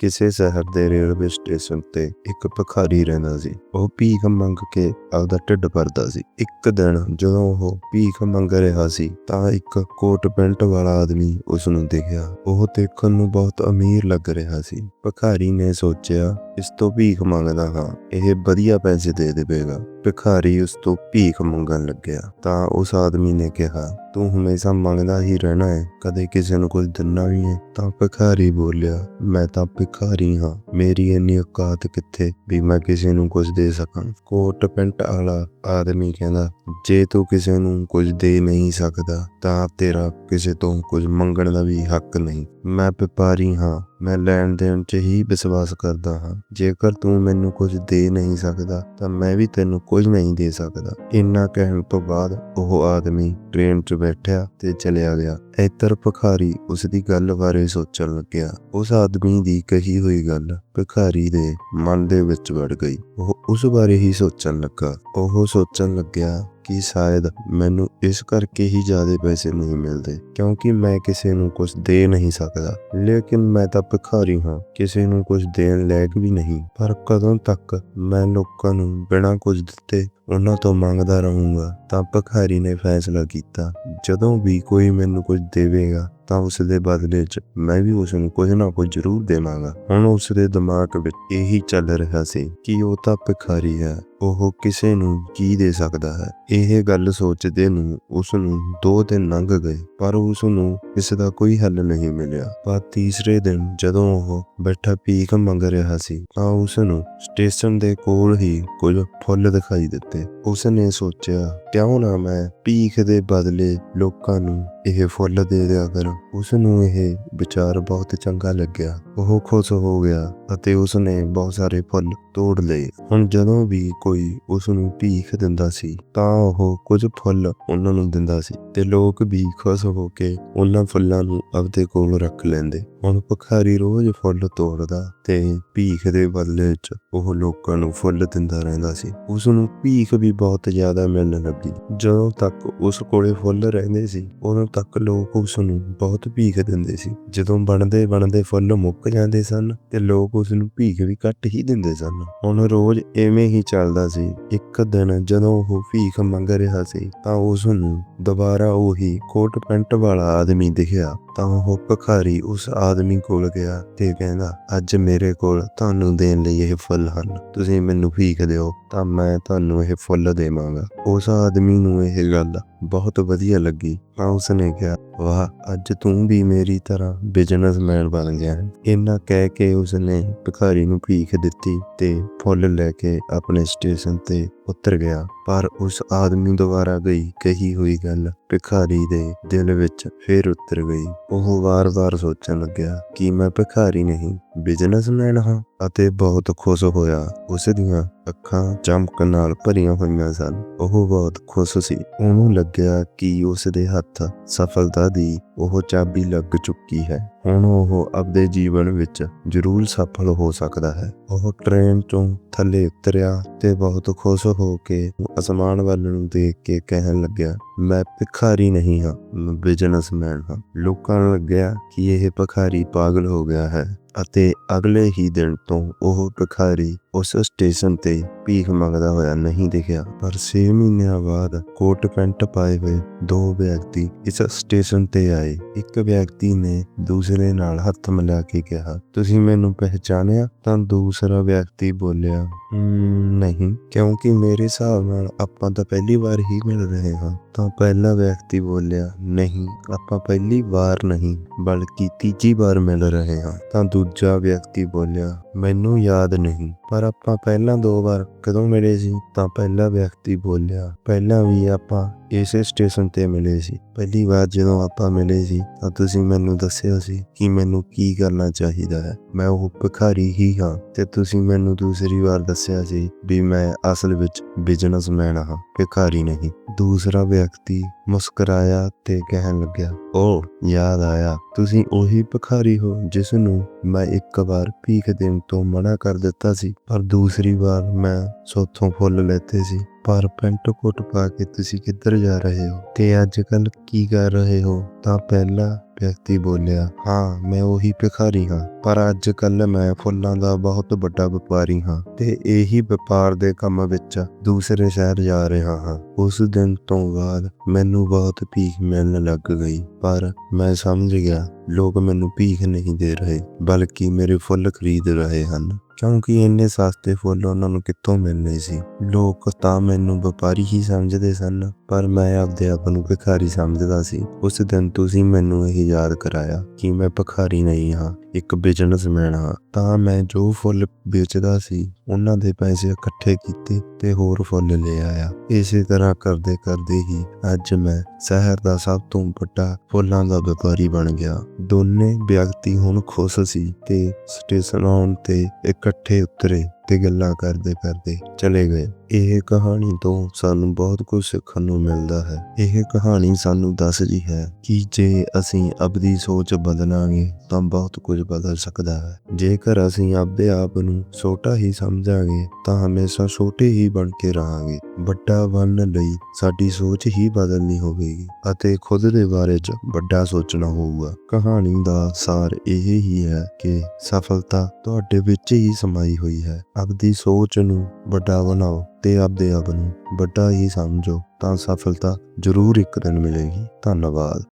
ਕਿਸੇ ਸ਼ਹਿਰ ਦੇ ਰੇਲਵੇ ਸਟੇਸ਼ਨ ਤੇ ਇੱਕ ਭਿਖਾਰੀ ਰਹਿੰਦਾ ਸੀ। ਉਹ ਭੀਖ ਮੰਗ ਕੇ ਆਪਦਾ ਢਿੱਡ ਭਰਦਾ ਸੀ। ਇੱਕ ਦਿਨ ਜਦੋਂ ਉਹ ਭੀਖ ਮੰਗ ਰਿਹਾ ਸੀ, ਤਾਂ ਇੱਕ ਕੋਟ ਪੈਂਟ ਵਾਲਾ ਆਦਮੀ ਉਸ ਨੂੰ ਦਿਖਿਆ। ਉਹ ਦੇਖਣ ਨੂੰ ਬਹੁਤ ਅਮੀਰ ਲੱਗ ਰਿਹਾ ਸੀ। ਭਿਖਾਰੀ ਨੇ ਸੋਚਿਆ, ਇਸ ਤੋਂ ਭੀਖ ਮੰਗਦਾ ਹਾਂ, ਇਹ ਵਧੀਆ ਪੈਸੇ ਦੇ ਦੇਵੇਗਾ। ਭਿਖਾਰੀ ਉਸ ਤੋਂ ਭੀਖ ਮੰਗਣ ਲੱਗਿਆ। ਤਾਂ ਉਸ ਆਦਮੀ ਨੇ ਕਿਹਾ, ਤੂੰ ਹਮੇਸ਼ਾ ਮੰਗਦਾ ਹੀ ਰਹਿਣਾ ਹੈ ਕਦੇ ਕਿਸੇ ਨੂੰ ਕੁਝ ਦਿੰਨਾ ਵੀ ਹੈ ਤਾਂ ਭਿਖਾਰੀ ਬੋਲਿਆ, ਮੈਂ ਤਾਂ ਭਿਖਾਰੀ ਹਾਂ। ਮੇਰੀ ਇੰਨੀ ਔਕਾਤ ਕਿੱਥੇ ਵੀ ਮੈਂ ਕਿਸੇ ਨੂੰ ਕੁਝ ਦੇ ਸਕਾਂ? ਕੋਟ ਪੈਂਟ ਵਾਲਾ ਆਦਮੀ ਕਹਿੰਦਾ, ਜੇ ਤੂੰ ਕਿਸੇ ਨੂੰ ਕੁਝ ਦੇ ਨਹੀਂ ਸਕਦਾ, ਤਾਂ ਤੇਰਾ ਕਿਸੇ ਤੋਂ ਕੁਝ ਮੰਗਣ ਦਾ ਵੀ ਹੱਕ ਨਹੀਂ। ਮੈਂ ਵਪਾਰੀ ਹਾਂ। ਮੈਂ ਲੈਣ ਦੇਣ 'ਚ ਹੀ ਵਿਸ਼ਵਾਸ ਕਰਦਾ ਹਾਂ। ਜੇਕਰ ਤੂੰ ਮੈਨੂੰ ਕੁਝ ਦੇ ਨਹੀਂ ਸਕਦਾ, ਤਾਂ ਮੈਂ ਵੀ ਤੈਨੂੰ ਕੁਝ ਨਹੀਂ ਦੇ ਸਕਦਾ। ਇੰਨਾ ਕਹਿਣ ਤੋਂ ਬਾਅਦ ਉਹ ਆਦਮੀ ਟ੍ਰੇਨ 'ਚ ਬੈਠਿਆ ਤੇ ਚਲਿਆ ਗਿਆ। ਇੱਧਰ ਭਿਖਾਰੀ ਉਸ ਦੀ ਗੱਲ ਬਾਰੇ ਸੋਚਣ ਲੱਗਿਆ। ਉਸ ਆਦਮੀ ਦੀ ਕਹੀ ਹੋਈ ਗੱਲ ਭਿਖਾਰੀ ਦੇ ਮਨ ਦੇ ਵਿੱਚ ਵੜ ਗਈ। ਉਹ ਉਸ ਬਾਰੇ ਹੀ ਸੋਚਣ ਲੱਗਾ। ਉਹ ਸੋਚਣ ਲੱਗਿਆ ਕਿ ਸ਼ਾਇਦ ਮੈਨੂੰ ਇਸ ਕਰਕੇ ਹੀ ਜ਼ਿਆਦਾ ਪੈਸੇ ਨਹੀਂ ਮਿਲਦੇ, ਕਿਉਂਕਿ ਮੈਂ ਕਿਸੇ ਨੂੰ ਕੁਝ ਦੇ ਨਹੀਂ ਸਕਦਾ। ਲੇਕਿਨ ਮੈਂ ਤਾਂ ਭਿਖਾਰੀ ਹਾਂ, ਕਿਸੇ ਨੂੰ ਕੁਝ ਦੇਣ ਲਾਇਕ ਵੀ ਨਹੀਂ। ਪਰ ਕਦੋਂ ਤੱਕ ਮੈਂ ਲੋਕਾਂ ਨੂੰ ਬਿਨਾਂ ਕੁਝ ਦਿੱਤੇ ਉਹਨਾਂ ਤੋਂ ਮੰਗਦਾ ਰਹੂੰਗਾ, ਤਾਂ ਭਿਖਾਰੀ ਨੇ ਫੈਸਲਾ ਕੀਤਾ, ਜਦੋਂ ਵੀ ਕੋਈ ਮੈਨੂੰ ਕੁਝ ਦੇਵੇਗਾ ਤਾਂ ਉਸ ਦੇ ਬਦਲੇ 'ਚ ਮੈਂ ਵੀ ਉਸ ਨੂੰ ਕੁਝ ਨਾ ਕੁਝ ਜ਼ਰੂਰ ਦੇਵਾਂਗਾ। ਹੁਣ ਉਸ ਦੇ ਦਿਮਾਗ ਵਿੱਚ ਇਹੀ ਚੱਲ ਰਿਹਾ ਸੀ ਕਿ ਉਹ ਤਾਂ ਭਿਖਾਰੀ ਹੈ, ਉਹ ਕਿਸੇ ਨੂੰ ਕੀ ਦੇ ਸਕਦਾ ਹੈ। ਇਹ ਗੱਲ ਸੋਚਦੇ ਨੂੰ ਉਸ ਨੂੰ ਦੋ ਦਿਨ ਲੰਘ ਗਏ, ਪਰ ਉਸ ਨੂੰ ਇਸ ਦਾ ਕੋਈ ਹੱਲ ਨਹੀਂ ਮਿਲਿਆ। ਪਰ ਤੀਸਰੇ ਦਿਨ ਜਦੋਂ ਉਹ ਬੈਠਾ ਭੀਖ ਮੰਗ ਰਿਹਾ ਸੀ, ਤਾਂ ਉਸ ਨੂੰ ਸਟੇਸ਼ਨ ਦੇ ਕੋਲ ਹੀ ਕੁਝ ਫੁੱਲ ਦਿਖਾਈ ਦਿੱਤੇ। ਉਸ ਨੇ ਸੋਚਿਆ, ਕਿਉਂ ਨਾ ਮੈਂ ਭੀਖ ਦੇ ਬਦਲੇ ਲੋਕਾਂ ਨੂੰ ਇਹ ਫੁੱਲ ਦੇ ਦਿਆ ਕਰਾਂ? ਉਸ ਨੂੰ ਇਹ ਵਿਚਾਰ ਬਹੁਤ ਚੰਗਾ ਲੱਗਿਆ। ਉਹ ਖੁਸ਼ ਹੋ ਗਿਆ। ਅਤੇ ਉਸ ਨੇ ਬਹੁਤ ਸਾਰੇ ਫੁੱਲ ਤੋੜ ਲਏ। ਹੁਣ ਜਦੋਂ ਵੀ ਕੋਈ ਉਸ ਨੂੰ ਭੀਖ ਦਿੰਦਾ ਸੀ, ਤਾਂ ਉਹ ਕੁਝ ਫੁੱਲ ਉਹਨਾਂ ਨੂੰ ਦਿੰਦਾ ਸੀ ਤੇ ਲੋਕ ਵੀ ਖੁਸ਼ ਹੋ ਕੇ ਉਹਨਾਂ ਫੁੱਲਾਂ ਨੂੰ ਆਪਦੇ ਕੋਲ ਰੱਖ ਲੈਂਦੇ। ਹੁਣ ਭਿਖਾਰੀ ਰੋਜ਼ ਫੁੱਲ ਤੋੜਦਾ ਤੇ ਭੀਖ ਦੇ ਬਦਲੇ 'ਚ ਉਹ ਲੋਕਾਂ ਨੂੰ ਫੁੱਲ ਦਿੰਦਾ ਰਹਿੰਦਾ ਸੀ। ਉਸ ਨੂੰ ਭੀਖ ਵੀ ਬਹੁਤ ਜ਼ਿਆਦਾ ਮਿਲਣ ਲੱਗੀ। ਜਦੋਂ ਤੱਕ ਉਸ ਕੋਲੇ ਫੁੱਲ ਰਹਿੰਦੇ ਸੀ, ਉਦੋਂ ਤੱਕ ਲੋਕ ਉਸ ਨੂੰ ਬਹੁਤ ਭੀਖ ਦਿੰਦੇ ਸੀ। ਜਦੋਂ ਬਣਦੇ ਬਣਦੇ ਫੁੱਲ ਮੁੱਕ ਜਾਂਦੇ ਸਨ, ਤੇ ਲੋਕ ਉਸ ਨੂੰ ਭੀਖ ਵੀ ਘੱਟ ਹੀ ਦਿੰਦੇ ਸਨ। ਹੁਣ ਰੋਜ਼ ਐਵੇਂ ਹੀ ਚੱਲਦਾ ਸੀ। ਇੱਕ ਦਿਨ ਜਦੋਂ ਉਹ ਭੀਖ ਮੰਗ ਰਿਹਾ ਸੀ ਤਾਂ ਉਸ ਨੂੰ ਦੁਬਾਰਾ ਉਹੀ ਕੋਟ ਪੈਂਟ ਵਾਲਾ ਆਦਮੀ ਦਿਖਿਆ। ਤਾਂ ਉਹ ਭਿਖਾਰੀ ਉਸ ਆਦਮੀ ਕੋਲ ਗਿਆ ਤੇ ਕਹਿੰਦਾ, ਅੱਜ ਮੇਰੇ ਕੋਲ ਤੁਹਾਨੂੰ ਦੇਣ ਲਈ ਇਹ ਫੁੱਲ ਹਨ। ਤੁਸੀਂ ਮੈਨੂੰ ਭੀਖ ਦਿਓ, ਤਾਂ ਮੈਂ ਤੁਹਾਨੂੰ ਇਹ ਫੁੱਲ ਦੇਵਾਂਗਾ। ਉਸ ਆਦਮੀ ਨੂੰ ਇਹ ਗੱਲ ਬਹੁਤ ਵਧੀਆ ਲੱਗੀ। ਤਾਂ ਉਸਨੇ ਕਿਹਾ, ਵਾਹ, ਅੱਜ ਤੂੰ ਵੀ ਮੇਰੀ ਤਰ੍ਹਾਂ ਬਿਜ਼ਨਸਮੈਨ ਬਣ ਗਿਆ ਹੈ। ਇਹਨਾਂ ਕਹਿ ਕੇ ਉਸਨੇ ਭਿਖਾਰੀ ਨੂੰ ਭੀਖ ਦਿੱਤੀ ਤੇ ਫੁੱਲ ਲੈ ਕੇ ਆਪਣੇ ਸਟੇਸ਼ਨ ਤੇ ਉਤਰ ਗਿਆ, ਪਰ ਉਸ ਆਦਮੀ ਦੁਆਰਾ ਗਈ, ਕਹੀ ਹੋਈ ਗੱਲ ਭਿਖਾਰੀ ਦੇ ਦਿਲ ਵਿੱਚ ਫੇਰ ਉਤਰ ਗਈ। ਉਹ ਵਾਰ-ਵਾਰ ਸੋਚਣ ਲੱਗਿਆ ਕਿ ਮੈਂ ਭਿਖਾਰੀ ਨਹੀਂ। ਬਿਜ਼ਨਸਮੈਨ ਹਾਂ ਅਤੇ ਬਹੁਤ ਖੁਸ਼ ਹੋਇਆ। ਉਸ ਦੀਆਂ ਅੱਖਾਂ ਚਮਕ ਨਾਲ ਭਰੀਆਂ ਹੋਈਆਂ ਸਨ। ਉਹ ਬਹੁਤ ਖੁਸ਼ ਸੀ। ਉਹਨੂੰ ਲੱਗਿਆ ਕਿ ਉਸ ਦੇ ਹੱਥ ਸਫਲਤਾ ਦੀ ਉਹ ਚਾਬੀ ਲੱਗ ਚੁੱਕੀ ਹੈ। ਹੁਣ ਉਹ ਆਪਦੇ ਜੀਵਨ ਵਿੱਚ ਜ਼ਰੂਰ ਸਫਲ ਹੋ ਸਕਦਾ ਹੈ। ਉਹ ਟ੍ਰੇਨ ਤੋਂ ਥੱਲੇ ਉਤਰਿਆ ਤੇ ਬਹੁਤ ਖੁਸ਼ ਹੋ ਕੇ ਅਸਮਾਨ ਵੱਲ ਨੂੰ ਦੇਖ ਕੇ ਕਹਿਣ ਲੱਗਿਆ, ਮੈਂ ਭਿਖਾਰੀ ਨਹੀਂ ਹਾਂ, ਮੈਂ ਬਿਜ਼ਨਸਮੈਨ ਹਾਂ। ਲੋਕਾਂ ਨੂੰ ਲੱਗਿਆ ਕਿ ਇਹ ਭਿਖਾਰੀ ਪਾਗਲ ਹੋ ਗਿਆ ਹੈ। ਅਤੇ ਅਗਲੇ ਹੀ ਦਿਨ ਤੋਂ ਉਹ ਭਿਖਾਰੀ ਉਸ ਸਟੇਸ਼ਨ ਤੇ ਭੀਖ ਮੰਗਦਾ ਹੋਇਆ ਨਹੀਂ ਦਿਖਿਆ ਪਰ 6 ਮਹੀਨਿਆਂ ਬਾਅਦ ਕੋਟ ਪੈਂਟ ਪਾਏ ਹੋਏ ਦੋ ਵਿਅਕਤੀ ਇਸ ਸਟੇਸ਼ਨ ਤੇ ਆਏ। ਇੱਕ ਵਿਅਕਤੀ ਨੇ ਦੂਸਰੇ ਨਾਲ ਹੱਥ ਮਿਲਾ ਕੇ ਕਿਹਾ ਤੁਸੀਂ ਮੈਨੂੰ ਪਹਿਚਾਣਿਆ? ਤਾਂ ਦੂਸਰਾ ਵਿਅਕਤੀ ਬੋਲਿਆ "ਹਮ, ਨਹੀਂ ਕਿਉਂਕਿ ਮੇਰੇ ਹਿਸਾਬ ਨਾਲ ਆਪਾਂ ਤਾਂ ਪਹਿਲੀ ਵਾਰ ਹੀ ਮਿਲ ਰਹੇ ਹਾਂ। ਤਾਂ ਪਹਿਲਾ ਵਿਅਕਤੀ ਬੋਲਿਆ ਨਹੀਂ ਆਪਾਂ ਪਹਿਲੀ ਵਾਰ ਨਹੀਂ ਬਲਕਿ ਤੀਜੀ ਵਾਰ ਮਿਲ ਰਹੇ ਹਾਂ। ਤਾਂ ਦੂਜਾ ਵਿਅਕਤੀ ਬੋਲਿਆ ਮੈਨੂੰ ਯਾਦ ਨਹੀਂ। ਪਰ ਆਪਾਂ ਪਹਿਲਾਂ ਦੋ ਵਾਰ ਕਦੋਂ ਮਿਲੇ ਸੀ, ਤਾਂ ਪਹਿਲਾ ਵਿਅਕਤੀ ਬੋਲਿਆ, ਪਹਿਲਾਂ ਵੀ ਆਪਾਂ ਇਸੇ ਸਟੇਸ਼ਨ ਤੇ ਮਿਲੇ ਸੀ। ਪਹਿਲੀ ਵਾਰ ਜਦੋਂ ਆਪਾਂ ਮਿਲੇ ਸੀ, ਤਾਂ ਤੁਸੀਂ ਮੈਨੂੰ ਦੱਸਿਆ ਸੀ ਕਿ ਮੈਨੂੰ ਕੀ ਕਰਨਾ ਚਾਹੀਦਾ ਹੈ। ਮੈਂ ਉਹ ਭਿਖਾਰੀ ਹੀ ਹਾਂ ਤੇ ਤੁਸੀਂ ਮੈਨੂੰ ਦੂਸਰੀ ਵਾਰ ਦੱਸਿਆ ਸੀ ਵੀ ਮੈਂ ਅਸਲ ਵਿੱਚ ਬਿਜ਼ਨਸਮੈਨ ਹਾਂ, ਭਿਖਾਰੀ ਨਹੀਂ। ਦੂਸਰਾ ਵਿਅਕਤੀ ਮੁਸਕਰਾਇਆ ਤੇ ਕਹਿਣ ਲੱਗਿਆ ਓ ਯਾਦ ਆਇਆ, ਤੁਸੀਂ ਉਹੀ ਭਿਖਾਰੀ ਹੋ ਜਿਸ ਨੂੰ ਮੈਂ ਇੱਕ ਵਾਰ ਭੀਖ ਦੇਣ ਤੋਂ ਮਨਾ ਕਰ ਦਿੱਤਾ ਸੀ, ਪਰ ਦੂਸਰੀ ਵਾਰ ਮੈਂ ਸੋਥੋਂ ਫੁੱਲ ਲੈਤੇ ਸੀ। ਪਰ ਪੈਂਟ ਕੋਟ ਪਾ ਕੇ ਤੁਸੀਂ ਕਿੱਧਰ ਜਾ ਰਹੇ ਹੋ? ਤੇ ਅੱਜ ਕੱਲ ਕੀ ਕਰ ਰਹੇ ਹੋ? ਤਾਂ ਪਹਿਲਾ ਵਿਅਕਤੀ ਬੋਲਿਆ, ਹਾਂ, ਮੈਂ ਉਹੀ ਭਿਖਾਰੀ ਹਾਂ, ਪਰ ਅੱਜ ਕੱਲ ਮੈਂ ਫੁੱਲਾਂ ਦਾ ਬਹੁਤ ਵੱਡਾ ਵਪਾਰੀ ਹਾਂ ਤੇ ਇਹੀ ਵਪਾਰ ਦੇ ਕੰਮ ਵਿੱਚ ਦੂਸਰੇ ਸ਼ਹਿਰ ਜਾ ਰਿਹਾ ਹਾਂ। ਉਸ ਦਿਨ ਤੋਂ ਬਾਅਦ ਮੈਨੂੰ ਬਹੁਤ ਭੀਖ ਮਿਲਣ ਲੱਗ ਗਈ, ਪਰ ਮੈਂ ਸਮਝ ਗਿਆ, ਲੋਕ ਮੈਨੂੰ ਭੀਖ ਨਹੀਂ ਦੇ ਰਹੇ, ਬਲਕਿ ਮੇਰੇ ਫੁੱਲ ਖਰੀਦ ਰਹੇ ਹਨ। ਕਿਉਂਕਿ ਇੰਨੇ ਸਸਤੇ ਫੁੱਲ ਉਹਨਾਂ ਨੂੰ ਕਿੱਥੋਂ ਮਿਲਣੇ ਸੀ? ਲੋਕ ਤਾਂ ਮੈਨੂੰ ਵਪਾਰੀ ਹੀ ਸਮਝਦੇ ਸਨ। ਪਰ ਮੈਂ ਆਪਦੇ ਆਪ ਨੂੰ ਭਿਖਾਰੀ ਸਮਝਦਾ ਸੀ। ਉਸ ਦਿਨ ਤੁਸੀਂ ਮੈਨੂੰ ਇਹ ਯਾਦ ਕਰਾਇਆ ਕਿ ਮੈਂ ਭਿਖਾਰੀ ਨਹੀਂ ਹਾਂ, ਇੱਕ ਬਿਜ਼ਨਸਮੈਨ ਹਾਂ। ਤਾਂ ਮੈਂ ਜੋ ਫੁੱਲ ਵੇਚਦਾ ਸੀ, ਉਹਨਾਂ ਦੇ ਪੈਸੇ ਇਕੱਠੇ ਕੀਤੇ ਤੇ ਹੋਰ ਫੁੱਲ ਲੈ ਆਇਆ। ਇਸੇ ਤਰ੍ਹਾਂ ਕਰਦੇ ਕਰਦੇ ਹੀ ਅੱਜ ਮੈਂ ਸ਼ਹਿਰ ਦਾ ਸਭ ਤੋਂ ਵੱਡਾ ਫੁੱਲਾਂ ਦਾ ਵਪਾਰੀ ਬਣ ਗਿਆ। ਦੋਨੇ ਵਿਅਕਤੀ ਹੁਣ ਖੁਸ਼ ਸੀ ਤੇ ਸਟੇਸ਼ਨ ਆਉਣ ਤੇ ਇਕੱਠੇ ਉਤਰੇ। ਤੇ ਗੱਲਾਂ ਕਰਦੇ ਕਰਦੇ ਚਲੇ ਗਏ। ਇਹ ਕਹਾਣੀ ਤੋਂ ਸਾਨੂੰ ਬਹੁਤ ਕੁਝ ਸਿੱਖਣ ਨੂੰ ਮਿਲਦਾ ਹੈ। ਇਹ ਕਹਾਣੀ ਸਾਨੂੰ ਦੱਸਦੀ ਹੈ ਕਿ ਜੇ ਅਸੀਂ ਆਪਣੀ ਸੋਚ ਬਦਲਾਂਗੇ ਤਾਂ ਬਹੁਤ ਕੁਝ ਬਦਲ ਸਕਦਾ ਹੈ। ਜੇਕਰ ਅਸੀਂ ਆਪਦੇ ਆਪ ਨੂੰ ਛੋਟਾ ਹੀ ਸਮਝਾਂਗੇ ਤਾਂ ਹਮੇਸ਼ਾ ਛੋਟੇ ਹੀ ਬਣ ਕੇ ਰਹਾਂਗੇ। ਵੱਡਾ ਬਣਨ ਲਈ ਸਾਡੀ ਸੋਚ ਹੀ ਬਦਲਣੀ ਹੋਵੇਗੀ ਅਤੇ ਖੁਦ ਦੇ ਬਾਰੇ 'ਚ ਵੱਡਾ ਸੋਚਣਾ ਹੋਊਗਾ। ਕਹਾਣੀ ਦਾ ਸਾਰ ਇਹ ਹੀ ਹੈ ਕਿ ਸਫਲਤਾ ਤੁਹਾਡੇ ਵਿੱਚ ਹੀ ਸਮਾਈ ਹੋਈ ਹੈ। ਆਪਦੀ ਸੋਚ ਨੂੰ ਵੱਡਾ ਬਣਾਓ ਤੇ ਆਪਦੇ ਆਪ ਨੂੰ ਵੱਡਾ ਹੀ ਸਮਝੋ ਤਾਂ ਸਫਲਤਾ ਜ਼ਰੂਰ ਇੱਕ ਦਿਨ ਮਿਲੇਗੀ। ਧੰਨਵਾਦ।